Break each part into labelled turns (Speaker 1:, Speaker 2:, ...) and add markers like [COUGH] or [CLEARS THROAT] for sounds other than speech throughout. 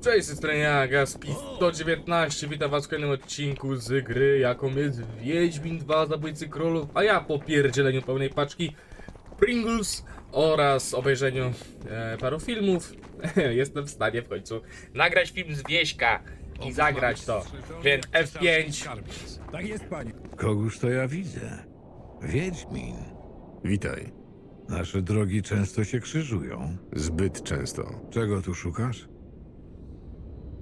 Speaker 1: Cześć, z strony ja, Gaspi 119, witam was w kolejnym odcinku z gry, jaką jest Wiedźmin 2 Zabójcy Królów, a ja po pierdzieleniu pełnej paczki Pringles oraz obejrzeniu e, paru filmów [LAUGHS] jestem w stanie w końcu nagrać film z Wieśka i zagrać to, więc F5
Speaker 2: Tak jest, panie.
Speaker 3: Kogóż to ja widzę? Wiedźmin.
Speaker 4: Witaj.
Speaker 3: Nasze drogi często się krzyżują.
Speaker 4: Zbyt często.
Speaker 3: Czego tu szukasz?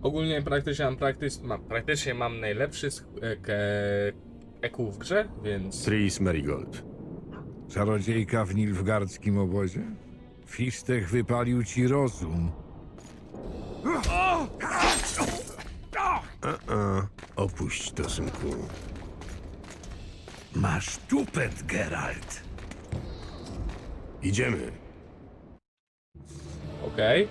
Speaker 1: Ogólnie praktycznie mam, praktys, mam, praktycznie mam najlepszy sk- e, EQ w grze, więc
Speaker 4: Tris Marigold.
Speaker 3: Czarodziejka w nilfgardzkim obozie? Fistech wypalił ci rozum.
Speaker 4: A, opuść to, synku.
Speaker 3: Masz tupet, Geralt.
Speaker 4: Idziemy.
Speaker 1: okej.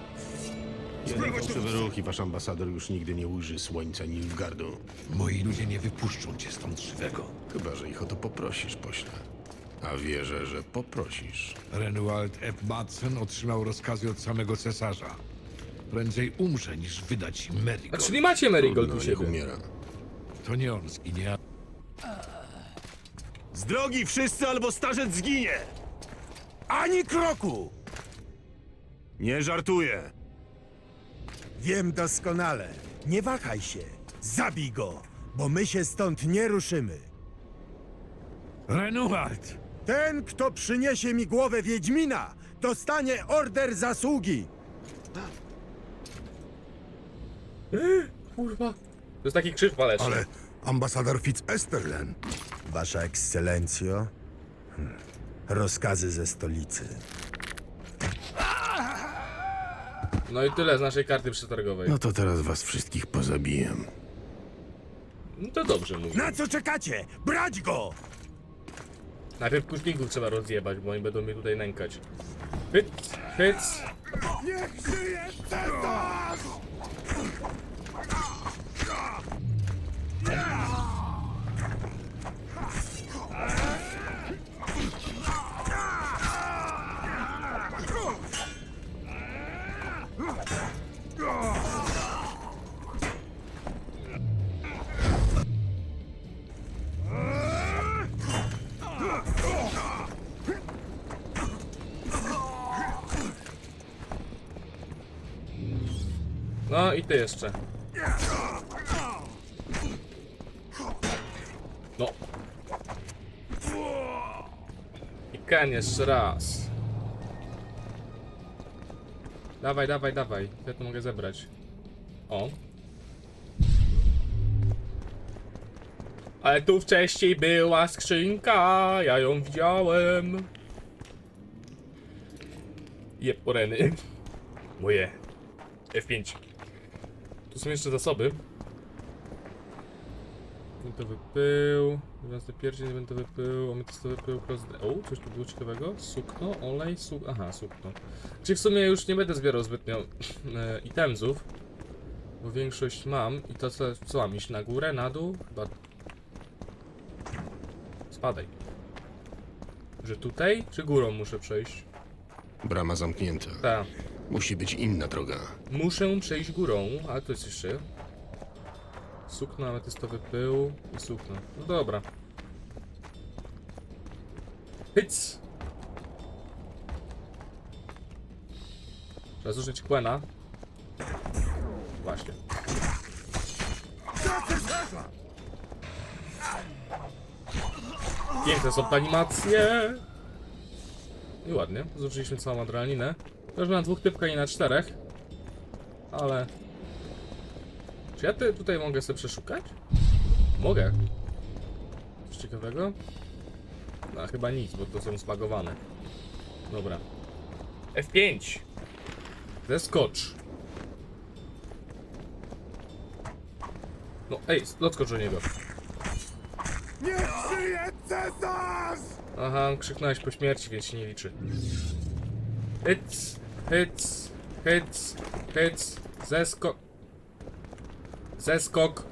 Speaker 4: Jeden fałszywy ruch i wasz ambasador już nigdy nie ujrzy słońca Nilfgardu.
Speaker 3: Moi ludzie nie wypuszczą cię stąd żywego.
Speaker 4: Chyba, że ich o to poprosisz, pośle. A wierzę, że poprosisz.
Speaker 3: Renuald Eb Madsen otrzymał rozkazy od samego cesarza. Prędzej umrze, niż wydać
Speaker 1: A
Speaker 3: Merigold.
Speaker 1: czyli macie Marigold
Speaker 4: No,
Speaker 1: u
Speaker 4: niech
Speaker 1: siebie.
Speaker 4: umiera.
Speaker 3: To nie on zginie, a
Speaker 4: Z drogi wszyscy, albo starzec zginie!
Speaker 2: Ani kroku!
Speaker 4: Nie żartuję!
Speaker 2: Wiem doskonale. Nie wahaj się. Zabij go, bo my się stąd nie ruszymy.
Speaker 3: Renuald!
Speaker 2: Ten, kto przyniesie mi głowę Wiedźmina, dostanie order zasługi.
Speaker 1: Kurwa. To jest taki krzyż waleczny.
Speaker 5: Ale ambasador Fitz Esterlen.
Speaker 2: Wasza ekscelencjo. Hmm. Rozkazy ze stolicy.
Speaker 1: No i tyle z naszej karty przetargowej.
Speaker 4: No to teraz was wszystkich pozabiję.
Speaker 1: No to dobrze mówię.
Speaker 2: Na co czekacie? Brać go!
Speaker 1: Najpierw kuźników trzeba rozjebać, bo oni będą mnie tutaj nękać. Hyc, hyc.
Speaker 2: Niech żyje Cesarz!
Speaker 1: No i ty jeszcze. No. I Ken jeszcze raz. Dawaj, dawaj, dawaj. Ja to mogę zebrać. O. Ale tu wcześniej była skrzynka, ja ją widziałem. Je poreny. [LAUGHS] Moje. F5. Tu są jeszcze zasoby. Gwintowy pył, gwiazdy pierścień, gwintowy pył, ametystowy pył, cross... O, coś tu było ciekawego? Sukno, olej, suk... Aha, sukno. Czyli w sumie już nie będę zbierał zbytnio e, itemzów, bo większość mam i to co, co mam, iść na górę, na dół? Chyba... Spadaj. Że tutaj, czy górą muszę przejść?
Speaker 4: Brama zamknięta.
Speaker 1: Tak.
Speaker 4: Musi być inna droga.
Speaker 1: Muszę przejść górą, ale to jest jeszcze. Sukno, ametystowy pył i sukno. No dobra. Hyc! Trzeba zużyć Quena. Właśnie. Piękne są animacje. I ładnie. Zużyliśmy całą adrenalinę. To mam dwóch typka i na czterech. Ale... Czy ja ty, tutaj mogę sobie przeszukać? Mogę. Coś ciekawego? No chyba nic, bo to są zbagowane. Dobra. F5! Zeskocz. No ej, odskocz do niego.
Speaker 2: Niech żyje Cesarz!
Speaker 1: Aha, krzyknąłeś po śmierci, więc się nie liczy. Hyc, hyc, hyc, hyc, zeskok. Zeskok.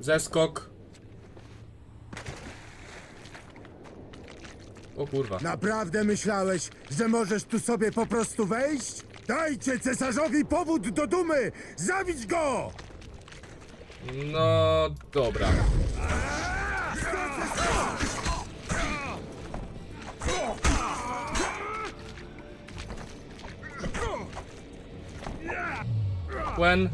Speaker 1: Zeskok. O kurwa.
Speaker 2: Naprawdę myślałeś, że możesz tu sobie po prostu wejść? Dajcie cesarzowi powód do dumy! Zabić go!
Speaker 1: No dobra. When?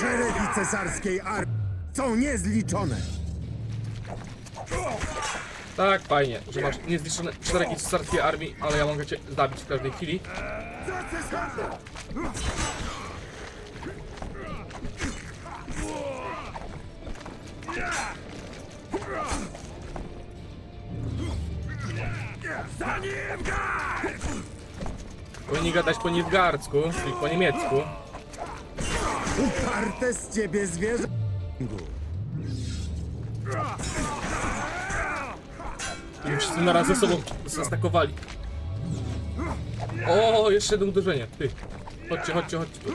Speaker 2: Szeregi cesarskiej armii są niezliczone.
Speaker 1: Tak, fajnie, że masz niezliczone szeregi cesarskiej armii, ale ja mogę cię zabić w każdej chwili. Powinni gadać po niewgardzku, czyli po niemiecku.
Speaker 2: Uparte z ciebie zwierzę...
Speaker 1: I wszyscy naraz ze sobą zastakowali. O, jeszcze jedno uderzenie. Ty. Chodźcie, chodźcie, chodźcie. tu.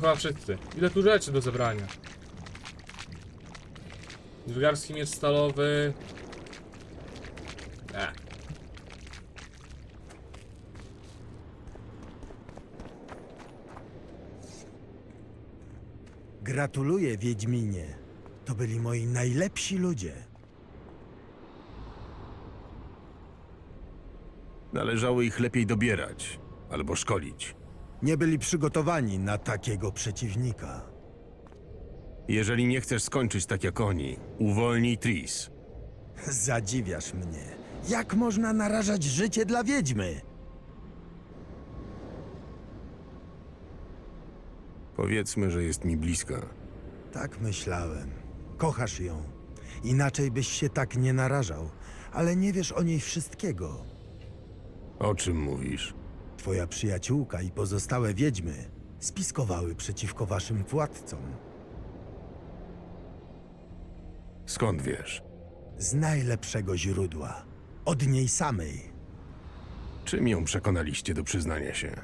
Speaker 1: To chyba wszyscy. Ile tu rzeczy do zebrania? Dźwigarski miecz stalowy. E.
Speaker 2: Gratuluję, Wiedźminie. To byli moi najlepsi ludzie.
Speaker 4: Należało ich lepiej dobierać albo szkolić.
Speaker 2: Nie byli przygotowani na takiego przeciwnika.
Speaker 4: Jeżeli nie chcesz skończyć tak jak oni, uwolnij Tris.
Speaker 2: Zadziwiasz mnie. Jak można narażać życie dla wiedźmy?
Speaker 4: Powiedzmy, że jest mi bliska.
Speaker 2: Tak myślałem. Kochasz ją. Inaczej byś się tak nie narażał. Ale nie wiesz o niej wszystkiego.
Speaker 4: O czym mówisz?
Speaker 2: Twoja przyjaciółka i pozostałe wiedźmy spiskowały przeciwko waszym władcom.
Speaker 4: Skąd wiesz?
Speaker 2: Z najlepszego źródła. Od niej samej.
Speaker 4: Czym ją przekonaliście do przyznania się?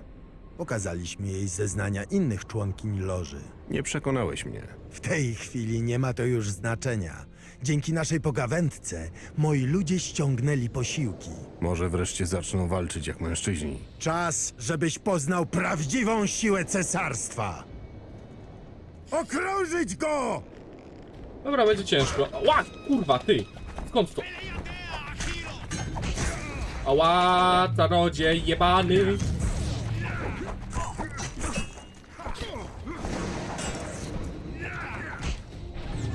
Speaker 2: Pokazaliśmy jej zeznania innych członkiń loży.
Speaker 4: Nie przekonałeś mnie.
Speaker 2: W tej chwili nie ma to już znaczenia. Dzięki naszej pogawędce moi ludzie ściągnęli posiłki.
Speaker 4: Może wreszcie zaczną walczyć jak mężczyźni.
Speaker 2: Czas, żebyś poznał prawdziwą siłę cesarstwa. Okrążyć go!
Speaker 1: Dobra, będzie ciężko. Ła, kurwa, ty! Skąd to? Ała, czarodziej jebany!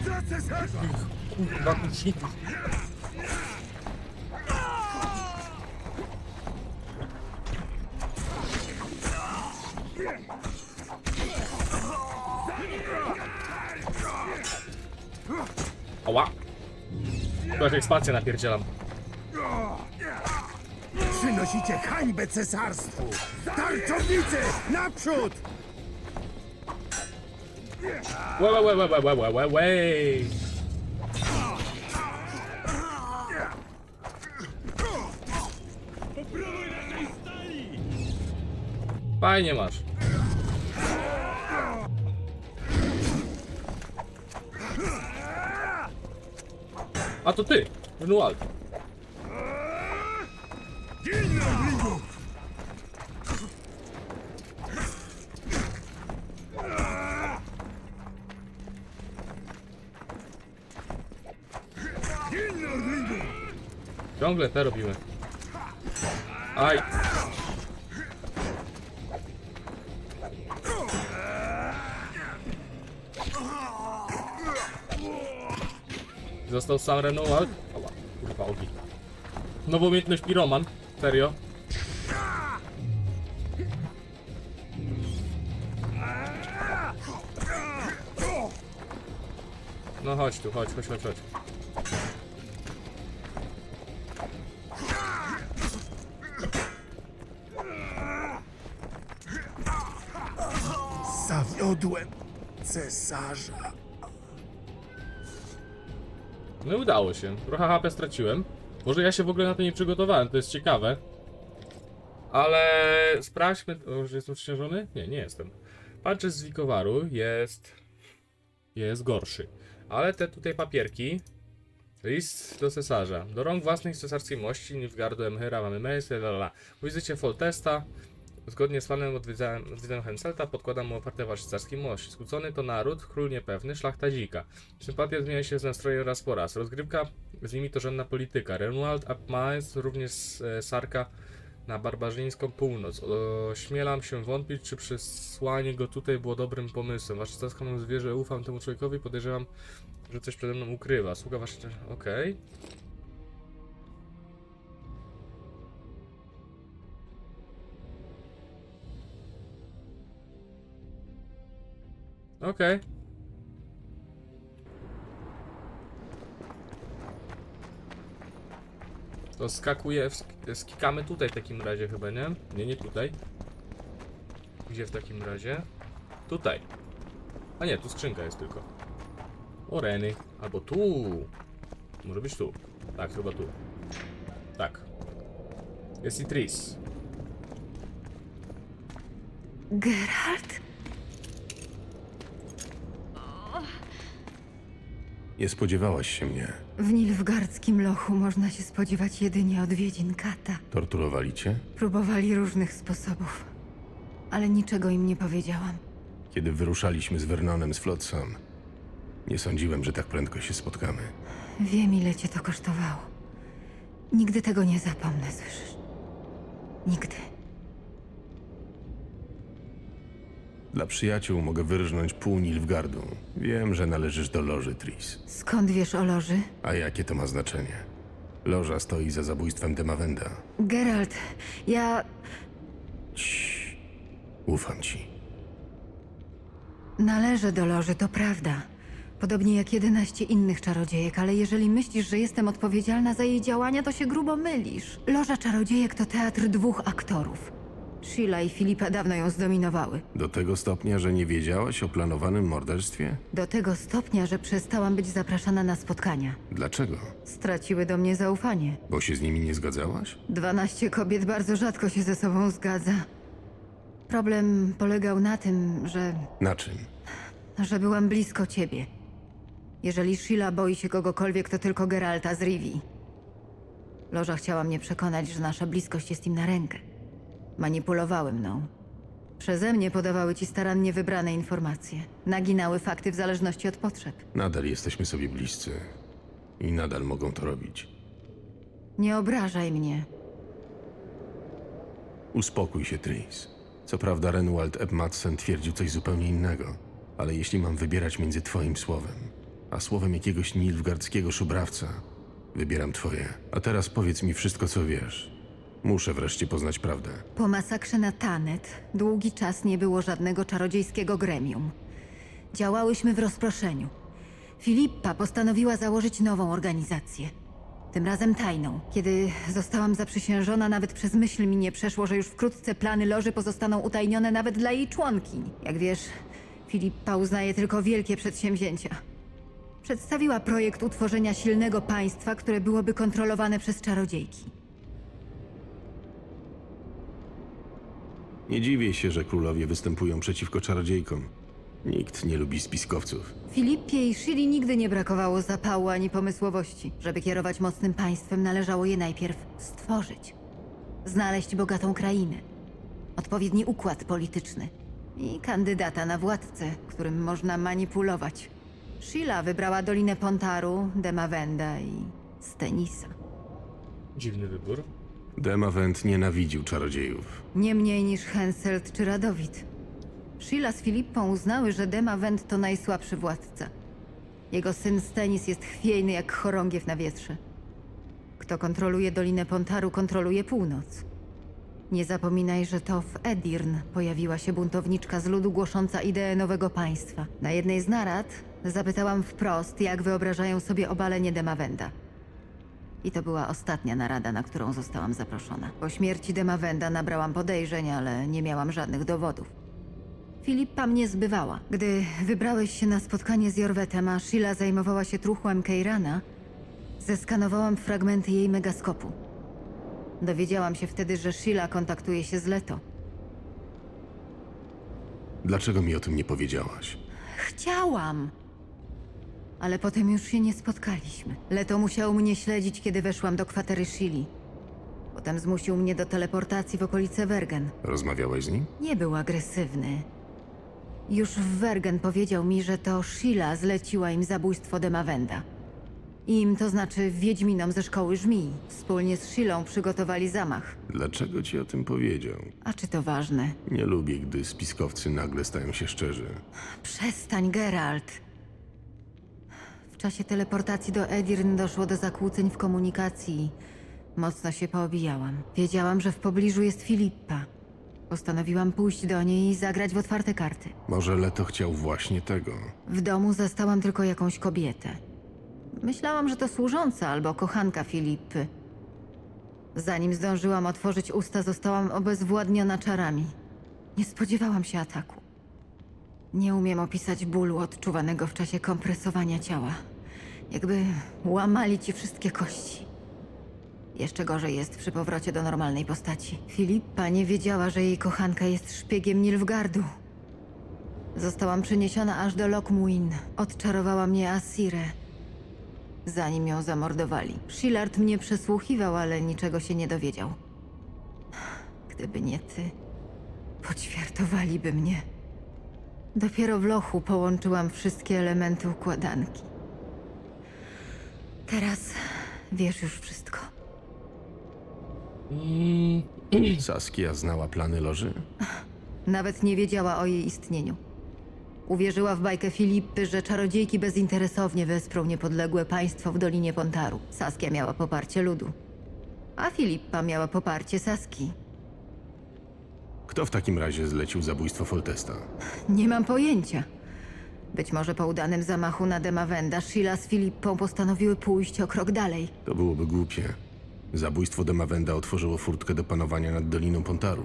Speaker 2: Za cesarza!
Speaker 1: Kurwa, kucników. Ała! Chyba ekspancję napierdzielam.
Speaker 2: Przynosicie hańbę cesarstwu! Tarczownicy! Naprzód!
Speaker 1: Łe, łe, łe, łe, łe, łe, łe, łe. Fajnie masz. A to ty, Renual. Ciągle te robimy. Aj. Został sam Renoir. Ała, kurwa ogi. Nową umiejętność Piroman. Serio. No chodź tu, chodź, chodź, chodź, chodź.
Speaker 2: Zawiodłem cesarza.
Speaker 1: No i udało się. Trochę HP straciłem. Może ja się w ogóle na to nie przygotowałem, to jest ciekawe. Ale sprawdźmy. O, że jestem przeciążony? Nie, nie jestem. Patrzę z Wikowaru jest. Jest gorszy. Ale te tutaj papierki. List do cesarza. Do rąk własnych cesarskiej mości, Nilfgaardu Emhyra, mamy Mejsy, lalala. Wizycie Foltesta. Zgodnie z planem odwiedzałem, odwiedzałem Henselta, podkładam mu waszej cesarskiej mości. Skłócony to naród, król niepewny, szlachta dzika. Sympatia zmienia się z nastrojem raz po raz. Rozgrywka z nimi to żadna polityka. Renwald ap Maes, również e, Sarka na barbarzyńską północ. Ośmielam się wątpić, czy przesłanie go tutaj było dobrym pomysłem. Wasza cesarska mam zwierzę, ufam temu człowiekowi, podejrzewam, że coś przede mną ukrywa. Sługa wasza... Okej. Okej. To skakuje, sk- skikamy tutaj w takim razie chyba, nie? Nie, nie tutaj. Gdzie w takim razie? Tutaj. A nie, tu skrzynka jest tylko. O reny. Albo tu. Może być tu. Tak, chyba tu. Tak. Jest i Tris.
Speaker 6: Geralt?
Speaker 4: Nie spodziewałaś się mnie.
Speaker 6: W Nilfgardzkim lochu można się spodziewać jedynie odwiedzin kata.
Speaker 4: Torturowali cię?
Speaker 6: Próbowali różnych sposobów, ale niczego im nie powiedziałam.
Speaker 4: Kiedy wyruszaliśmy z Vernonem z Flotsam, nie sądziłem, że tak prędko się spotkamy.
Speaker 6: Wiem, ile cię to kosztowało. Nigdy tego nie zapomnę, słyszysz? Nigdy.
Speaker 4: Dla przyjaciół mogę wyrżnąć pół Nilfgardu. Wiem, że należysz do Loży Tris.
Speaker 6: Skąd wiesz o loży?
Speaker 4: A jakie to ma znaczenie? Loża stoi za zabójstwem Demawenda.
Speaker 6: Geralt, ja
Speaker 4: Ciii. Ufam ci.
Speaker 6: należę do loży, to prawda. Podobnie jak 11 innych czarodziejek, ale jeżeli myślisz, że jestem odpowiedzialna za jej działania, to się grubo mylisz. Loża czarodziejek to teatr dwóch aktorów. Sheila i Filipa dawno ją zdominowały.
Speaker 4: Do tego stopnia, że nie wiedziałaś o planowanym morderstwie?
Speaker 6: Do tego stopnia, że przestałam być zapraszana na spotkania.
Speaker 4: Dlaczego?
Speaker 6: Straciły do mnie zaufanie.
Speaker 4: Bo się z nimi nie zgadzałaś?
Speaker 6: Dwanaście kobiet bardzo rzadko się ze sobą zgadza. Problem polegał na tym, że,
Speaker 4: Na czym?
Speaker 6: że byłam blisko ciebie. Jeżeli Sheila boi się kogokolwiek, to tylko Geralta z Rivi. Loża chciała mnie przekonać, że nasza bliskość jest im na rękę. Manipulowały mną. Przeze mnie podawały ci starannie wybrane informacje. Naginały fakty w zależności od potrzeb.
Speaker 4: Nadal jesteśmy sobie bliscy. I nadal mogą to robić.
Speaker 6: Nie obrażaj mnie.
Speaker 4: Uspokój się, Tris. Co prawda Renwald Eb Madsen twierdził coś zupełnie innego, ale jeśli mam wybierać między twoim słowem, a słowem jakiegoś nilfgardzkiego szubrawca, wybieram twoje. A teraz powiedz mi wszystko, co wiesz. Muszę wreszcie poznać prawdę.
Speaker 6: Po masakrze na Tanet długi czas nie było żadnego czarodziejskiego gremium. Działałyśmy w rozproszeniu. Filippa postanowiła założyć nową organizację. Tym razem tajną. Kiedy zostałam zaprzysiężona, nawet przez myśl mi nie przeszło, że już wkrótce plany loży pozostaną utajnione nawet dla jej członkiń. Jak wiesz, Filippa uznaje tylko wielkie przedsięwzięcia. Przedstawiła projekt utworzenia silnego państwa, które byłoby kontrolowane przez czarodziejki.
Speaker 4: Nie dziwię się, że królowie występują przeciwko czarodziejkom. Nikt nie lubi spiskowców.
Speaker 6: Filipie i Shili nigdy nie brakowało zapału ani pomysłowości. Żeby kierować mocnym państwem, należało je najpierw stworzyć. Znaleźć bogatą krainę, odpowiedni układ polityczny i kandydata na władcę, którym można manipulować. Sheila wybrała Dolinę Pontaru, Demawenda i Stenisa.
Speaker 1: Dziwny wybór.
Speaker 4: Demavent nienawidził czarodziejów.
Speaker 6: Nie mniej niż Henselt czy Radowid. Sheila z Filippą uznały, że Demawend to najsłabszy władca. Jego syn Stenis jest chwiejny jak chorągiew na wietrze. Kto kontroluje Dolinę Pontaru, kontroluje północ. Nie zapominaj, że to w Edirn pojawiła się buntowniczka z ludu głosząca ideę nowego państwa. Na jednej z narad zapytałam wprost, jak wyobrażają sobie obalenie Demawenda. I to była ostatnia narada, na którą zostałam zaproszona. Po śmierci Demawenda nabrałam podejrzeń, ale nie miałam żadnych dowodów. Filippa mnie zbywała. Gdy wybrałeś się na spotkanie z Jorwetem, a Sheila zajmowała się truchłem Keirana, Zeskanowałam fragmenty jej megaskopu. Dowiedziałam się wtedy, że Sheila kontaktuje się z Leto.
Speaker 4: Dlaczego mi o tym nie powiedziałaś?
Speaker 6: Chciałam! Ale potem już się nie spotkaliśmy. Leto musiał mnie śledzić, kiedy weszłam do kwatery Shili. Potem zmusił mnie do teleportacji w okolice Wergen.
Speaker 4: Rozmawiałeś z nim?
Speaker 6: Nie był agresywny. Już w Wergen powiedział mi, że to Sheila zleciła im zabójstwo Demawenda. Im, to znaczy Wiedźminom ze szkoły żmij. Wspólnie z Shilą przygotowali zamach.
Speaker 4: Dlaczego ci o tym powiedział?
Speaker 6: A czy to ważne?
Speaker 4: Nie lubię, gdy spiskowcy nagle stają się szczerzy.
Speaker 6: Przestań, Geralt. W czasie teleportacji do Edirn doszło do zakłóceń w komunikacji. Mocno się poobijałam. Wiedziałam, że w pobliżu jest Filippa. Postanowiłam pójść do niej i zagrać w otwarte karty.
Speaker 4: Może Leto chciał właśnie tego.
Speaker 6: W domu zastałam tylko jakąś kobietę. Myślałam, że to służąca albo kochanka Filipy. Zanim zdążyłam otworzyć usta, zostałam obezwładniona czarami. Nie spodziewałam się ataku. Nie umiem opisać bólu odczuwanego w czasie kompresowania ciała. Jakby łamali ci wszystkie kości. Jeszcze gorzej jest przy powrocie do normalnej postaci. Filipa nie wiedziała, że jej kochanka jest szpiegiem Nilfgardu. Zostałam przeniesiona aż do Lokmuin. Odczarowała mnie Asirę. Zanim ją zamordowali. Shillard mnie przesłuchiwał, ale niczego się nie dowiedział. Gdyby nie ty, poćwiartowaliby mnie. Dopiero w lochu połączyłam wszystkie elementy układanki. Teraz wiesz już wszystko. [CLEARS THROAT]
Speaker 4: Saskia znała plany Loży?
Speaker 6: Nawet nie wiedziała o jej istnieniu. Uwierzyła w bajkę Filipy, że czarodziejki bezinteresownie wesprą niepodległe państwo w Dolinie Pontaru. Saskia miała poparcie ludu. A Filippa miała poparcie Saski.
Speaker 4: Kto w takim razie zlecił zabójstwo Foltesta?
Speaker 6: Nie mam pojęcia. Być może po udanym zamachu na Demawenda, Sheila z Filippą postanowiły pójść o krok dalej.
Speaker 4: To byłoby głupie. Zabójstwo Demawenda otworzyło furtkę do panowania nad Doliną Pontaru.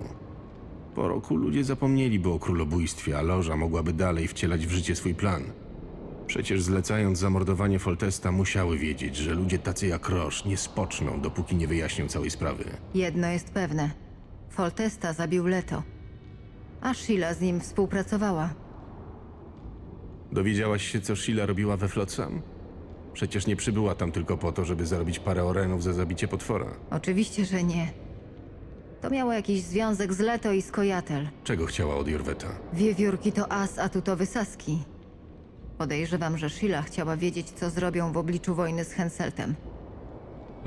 Speaker 4: Po roku ludzie zapomnieliby o królobójstwie, a Loża mogłaby dalej wcielać w życie swój plan. Przecież zlecając zamordowanie Foltesta musiały wiedzieć, że ludzie tacy jak Roż nie spoczną, dopóki nie wyjaśnią całej sprawy.
Speaker 6: Jedno jest pewne. Foltesta zabił Leto. A Sheila z nim współpracowała.
Speaker 4: Dowiedziałaś się, co Sheila robiła we Flotsam? Przecież nie przybyła tam tylko po to, żeby zarobić parę orenów za zabicie potwora.
Speaker 6: Oczywiście, że nie. To miało jakiś związek z Leto i z Kojatel.
Speaker 4: Czego chciała od Jorweta?
Speaker 6: Wiewiórki to as atutowy Saski. Podejrzewam, że Sheila chciała wiedzieć, co zrobią w obliczu wojny z Henseltem.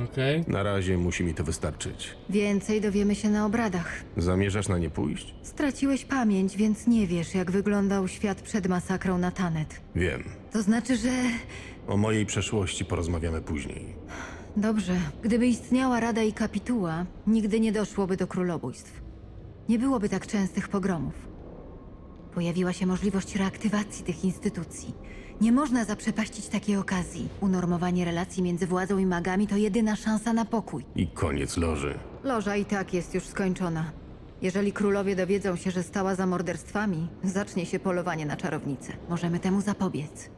Speaker 1: Okej.
Speaker 4: Na razie musi mi to wystarczyć.
Speaker 6: Więcej dowiemy się na obradach.
Speaker 4: Zamierzasz na nie pójść?
Speaker 6: Straciłeś pamięć, więc nie wiesz, jak wyglądał świat przed masakrą na Tanet.
Speaker 4: Wiem.
Speaker 6: To znaczy, że...
Speaker 4: O mojej przeszłości porozmawiamy później.
Speaker 6: Dobrze. Gdyby istniała Rada i Kapituła, nigdy nie doszłoby do królobójstw. Nie byłoby tak częstych pogromów. Pojawiła się możliwość reaktywacji tych instytucji. Nie można zaprzepaścić takiej okazji. Unormowanie relacji między władzą i magami to jedyna szansa na pokój.
Speaker 4: I koniec loży.
Speaker 6: Loża i tak jest już skończona. Jeżeli królowie dowiedzą się, że stała za morderstwami, zacznie się polowanie na czarownicę. Możemy temu zapobiec.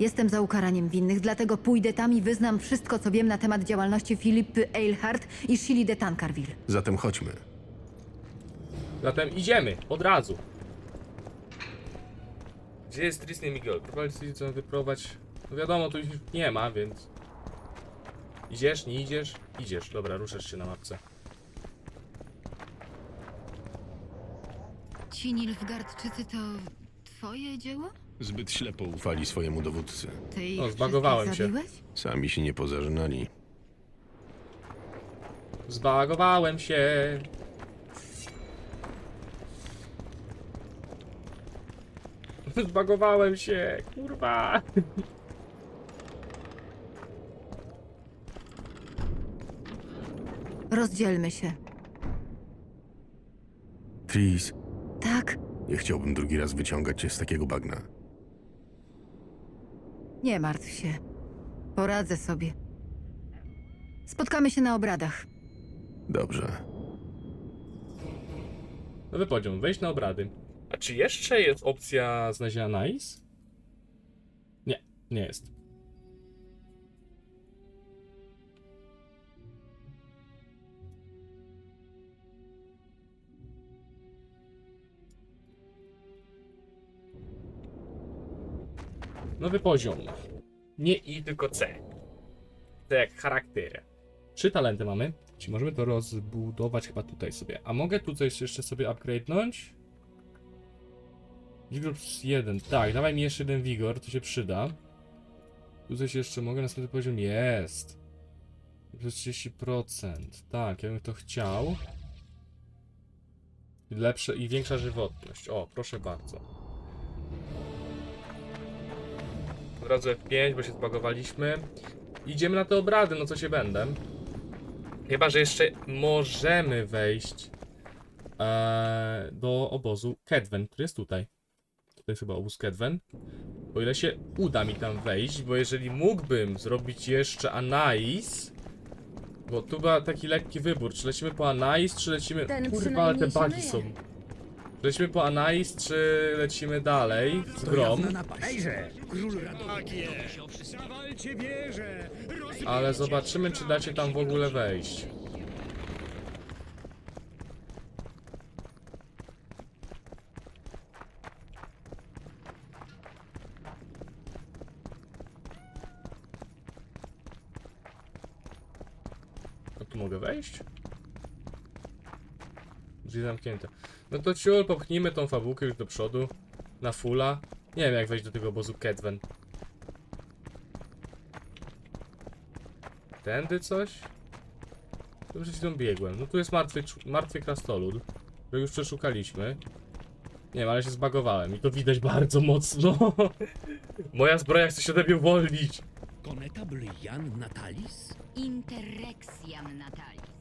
Speaker 6: Jestem za ukaraniem winnych, dlatego pójdę tam i wyznam wszystko, co wiem na temat działalności Filipy Eilhart i Shili de Tancarville.
Speaker 4: Zatem chodźmy.
Speaker 1: Zatem idziemy, od razu. Gdzie jest Tristan Miguel? Prowadź co wyprowadź. No wiadomo, tu ich nie ma, więc. Idziesz, nie idziesz? Idziesz. Dobra, ruszasz się na mapce.
Speaker 6: Ci Nilfgaardczycy to twoje dzieło?
Speaker 4: Zbyt ślepo ufali swojemu dowódcy.
Speaker 6: Ty ich
Speaker 1: O, zbagowałem
Speaker 6: wszystkich
Speaker 1: się.
Speaker 6: zabiłeś?
Speaker 4: Sami się nie pozażynali.
Speaker 1: Zbagowałem się. Zbagowałem się, kurwa.
Speaker 6: Rozdzielmy się.
Speaker 4: Tris,
Speaker 6: Tak?
Speaker 4: nie chciałbym drugi raz wyciągać cię z takiego bagna.
Speaker 6: Nie martw się. Poradzę sobie. Spotkamy się na obradach.
Speaker 4: Dobrze.
Speaker 1: Nowy poziom, wejść na obrady. A czy jeszcze jest opcja znalezienia nice? Nie, nie jest. Nowy poziom. Nie I, tylko C. C jak charaktery. Trzy talenty mamy. Czy możemy to rozbudować chyba tutaj sobie. A mogę tutaj jeszcze sobie upgrade'nąć? Vigor plus jeden. Tak, dawaj mi jeszcze jeden Vigor, to się przyda. Tu coś jeszcze mogę, następny poziom jest. Plus 30%. Tak, ja bym to chciał. Lepsze i większa żywotność. O, proszę bardzo. Od razu F5, bo się zbagowaliśmy. Idziemy na te obrady, no co się będę. Chyba, że jeszcze możemy wejść e, do obozu Kedwen, który jest tutaj. To jest chyba obóz Kedwen. O ile się uda mi tam wejść, bo jeżeli mógłbym zrobić jeszcze Anais, bo tu był taki lekki wybór, czy lecimy po Anais, czy lecimy...
Speaker 7: Ten
Speaker 1: Kurwa, ale te
Speaker 7: przynajmniej się
Speaker 1: bugi
Speaker 7: myje.
Speaker 1: są... Czy lecimy po Anais, czy lecimy dalej z Grom? Ale zobaczymy, czy dacie tam w ogóle wejść. No tu mogę wejść? Drzwi zamknięte. No to ciul, popchnijmy tą fabułkę już do przodu. Na fulla. Nie wiem jak wejść do tego obozu Kedwen. Tędy coś? To przed chwilą biegłem. No tu jest martwy, martwy krastolud, który już przeszukaliśmy. Nie wiem, ale się zbagowałem i to widać bardzo mocno. [LAUGHS] Moja zbroja chce się ode mnie uwolnić.
Speaker 8: Konetable Jan Natalis?
Speaker 7: Interrexiam Natalis.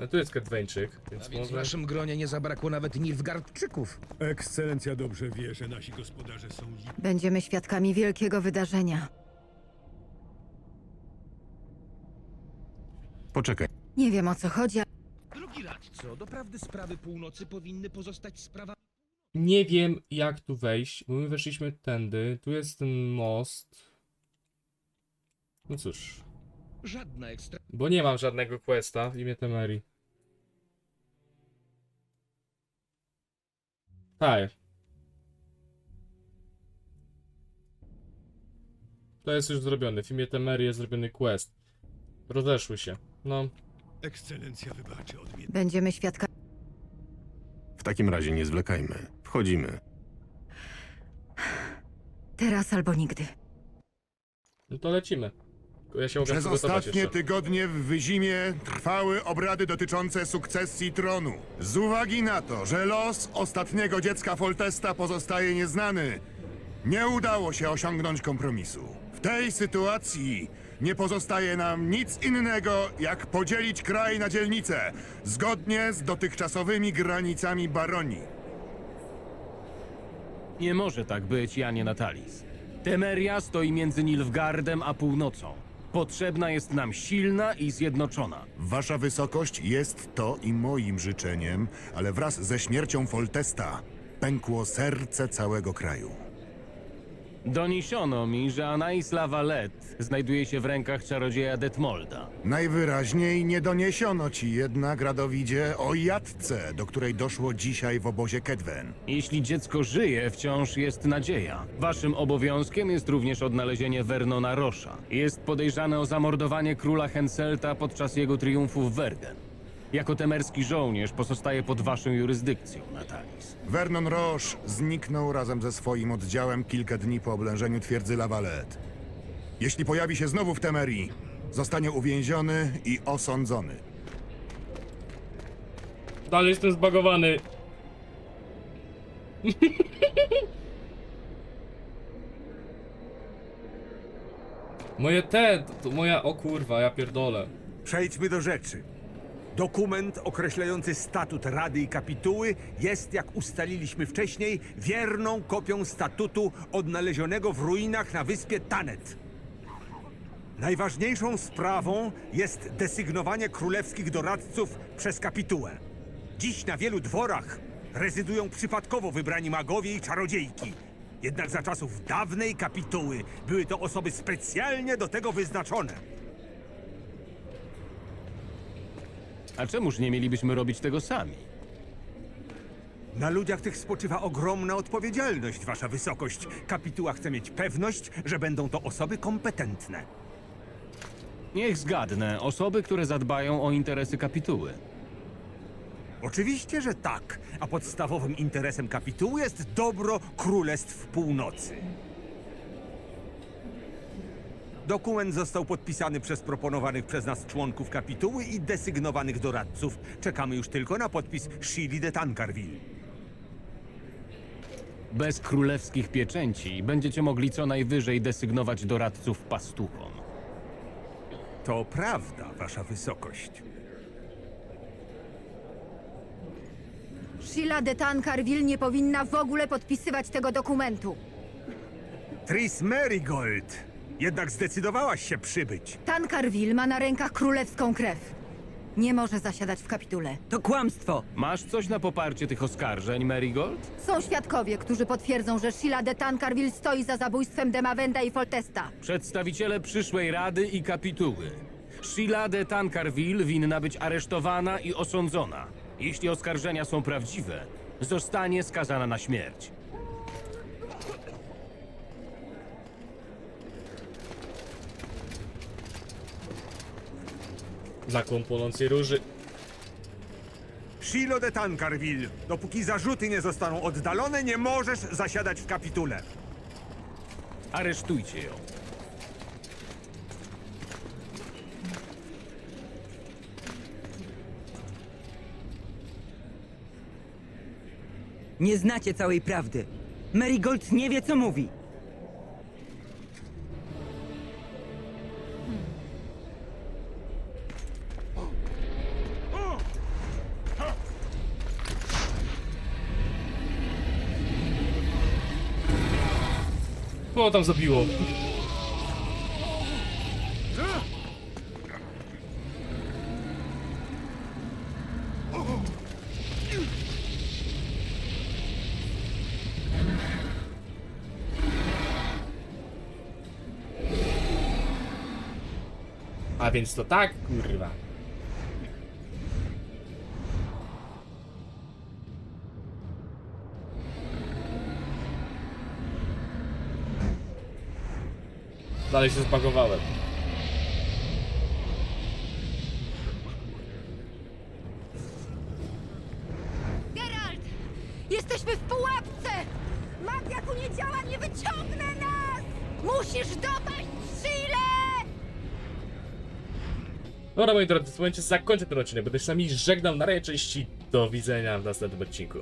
Speaker 1: No tu jest Kedweńczyk, więc
Speaker 8: A więc w
Speaker 1: może...
Speaker 8: naszym gronie nie zabrakło nawet Nilfgardczyków.
Speaker 5: Ekscelencja dobrze wie, że nasi gospodarze są li...
Speaker 6: Będziemy świadkami wielkiego wydarzenia.
Speaker 4: Poczekaj.
Speaker 6: Nie wiem o co chodzi,
Speaker 8: Drogi radco, doprawdy sprawy północy powinny pozostać sprawami...
Speaker 1: Nie wiem jak tu wejść, bo my weszliśmy tędy. Tu jest ten most. No cóż,
Speaker 8: Żadna ekstra...
Speaker 1: bo nie mam żadnego questa w imię Temerii. Tak. To jest już zrobione. W imię Temerii jest zrobiony quest. Rozeszły się. No,
Speaker 5: Ekscelencja wybaczy odmiennie.
Speaker 6: będziemy świadkami.
Speaker 4: W takim razie nie zwlekajmy. Wchodzimy.
Speaker 6: Teraz albo nigdy.
Speaker 1: no to lecimy. Ja się mogę
Speaker 5: Przez
Speaker 1: przygotować
Speaker 5: ostatnie
Speaker 1: jeszcze.
Speaker 5: tygodnie w Wyzimie trwały obrady dotyczące sukcesji tronu. Z uwagi na to, że los ostatniego dziecka Foltesta pozostaje nieznany, nie udało się osiągnąć kompromisu. W tej sytuacji nie pozostaje nam nic innego, jak podzielić kraj na dzielnice, zgodnie z dotychczasowymi granicami baronii.
Speaker 9: Nie może tak być, Janie Natalis. Temeria stoi między Nilfgardem a północą. Potrzebna jest nam silna i zjednoczona.
Speaker 5: Wasza wysokość jest to i moim życzeniem, ale wraz ze śmiercią Foltesta pękło serce całego kraju.
Speaker 9: Doniesiono mi, że Anais Lavalette znajduje się w rękach czarodzieja Detmolda.
Speaker 5: Najwyraźniej nie doniesiono ci jednak, Radowidzie, o jatce, do której doszło dzisiaj w obozie Kedwen.
Speaker 9: Jeśli dziecko żyje, wciąż jest nadzieja. Waszym obowiązkiem jest również odnalezienie Vernona Rosza. Jest podejrzany o zamordowanie króla Henselta podczas jego triumfu w Verden. Jako temerski żołnierz pozostaje pod waszą jurysdykcją, Natalis.
Speaker 5: Vernon Roche zniknął razem ze swoim oddziałem kilka dni po oblężeniu twierdzy Lavalette. Jeśli pojawi się znowu w Temerii, zostanie uwięziony i osądzony.
Speaker 1: Dalej jestem zbagowany. [LAUGHS] Moje te, to moja, o kurwa, ja pierdolę.
Speaker 10: Przejdźmy do rzeczy. Dokument określający statut Rady i Kapituły jest, jak ustaliliśmy wcześniej, wierną kopią statutu odnalezionego w ruinach na wyspie Tanet. Najważniejszą sprawą jest desygnowanie królewskich doradców przez kapitułę. Dziś na wielu dworach rezydują przypadkowo wybrani magowie i czarodziejki. Jednak za czasów dawnej kapituły były to osoby specjalnie do tego wyznaczone.
Speaker 9: A czemuż nie mielibyśmy robić tego sami?
Speaker 10: Na ludziach tych spoczywa ogromna odpowiedzialność, wasza wysokość. Kapituła chce mieć pewność, że będą to osoby kompetentne.
Speaker 9: Niech zgadnę, osoby, które zadbają o interesy kapituły.
Speaker 10: Oczywiście, że tak, a podstawowym interesem kapituły jest dobro Królestw Północy. Dokument został podpisany przez proponowanych przez nas członków kapituły i desygnowanych doradców. Czekamy już tylko na podpis Shili de Tancarville.
Speaker 9: Bez królewskich pieczęci będziecie mogli co najwyżej desygnować doradców pastuchom.
Speaker 10: To prawda, wasza wysokość.
Speaker 6: Sheila de Tancarville nie powinna w ogóle podpisywać tego dokumentu.
Speaker 10: Tris Merigold! Jednak zdecydowałaś się przybyć.
Speaker 6: Tancarville ma na rękach królewską krew. Nie może zasiadać w kapitule.
Speaker 11: To kłamstwo!
Speaker 9: Masz coś na poparcie tych oskarżeń, Marigold?
Speaker 6: Są świadkowie, którzy potwierdzą, że Sheila de Tancarville stoi za zabójstwem Demavenda i Foltesta.
Speaker 9: Przedstawiciele przyszłej rady i kapituły. Sheila de Tancarville winna być aresztowana i osądzona. Jeśli oskarżenia są prawdziwe, zostanie skazana na śmierć.
Speaker 1: Zakon płonącej róży.
Speaker 10: Shilo de Tancarville, dopóki zarzuty nie zostaną oddalone, nie możesz zasiadać w kapitule.
Speaker 9: Aresztujcie ją.
Speaker 11: Nie znacie całej prawdy. Marigold nie wie, co mówi.
Speaker 1: Kogo tam zabiło? A więc to tak, kurwa. Dalej się zbagowałem.
Speaker 6: Geralt! Jesteśmy w pułapce! Magia tu nie działa, nie wyciągnę nas! Musisz dopaść Sheilę!
Speaker 1: Dobra moi drodzy, w tym momencie zakończę ten odcinek. Będę się z nami żegnał na razie części. Do widzenia w następnym odcinku.